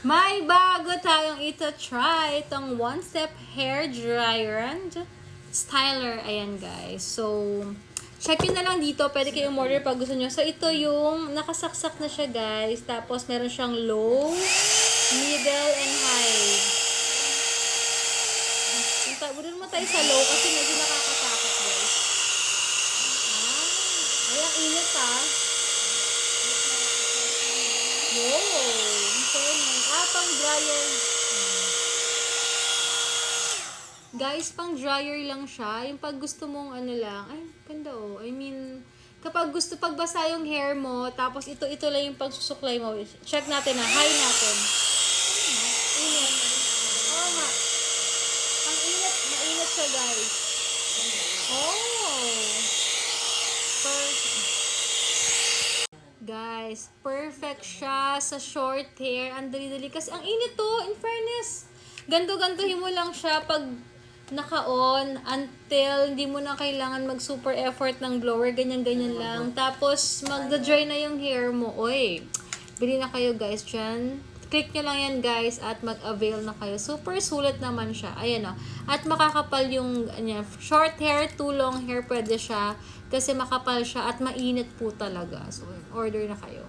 May bago tayong ito try. Itong One Step Hair Dryer and Styler. Ayan guys. So, check yun na lang dito. Pwede kayong order pag gusto nyo. So, ito yung nakasaksak na siya guys. Tapos, meron siyang low, middle, and high. Punta, budin mo tayo sa low kasi medyo nakakatakot guys. Ah, ay, init ah. Ang fairness. Ah, pang dryer. Guys, pang dryer lang siya. Yung pag gusto mong ano lang. Ay, ganda oh. I mean, kapag gusto pagbasa yung hair mo, tapos ito, ito lang yung pagsusuklay mo. Check natin na. High natin. Init. Oo nga. Ang init. Mainit siya, guys. Oh! Perfect. Guys, perfect siya sa short hair. Ang dali-dali. Kasi ang init to, in fairness. Ganto-gantuhin mo lang siya pag naka-on until hindi mo na kailangan mag-super effort ng blower. Ganyan-ganyan lang. Tapos, magda-dry na yung hair mo. Oy, bili na kayo guys dyan. Click nyo lang yan guys at mag-avail na kayo. Super sulit naman siya. Ayan o. At makakapal yung ano, short hair, too long hair pwede siya. Kasi makapal siya at mainit po talaga. So, order na kayo.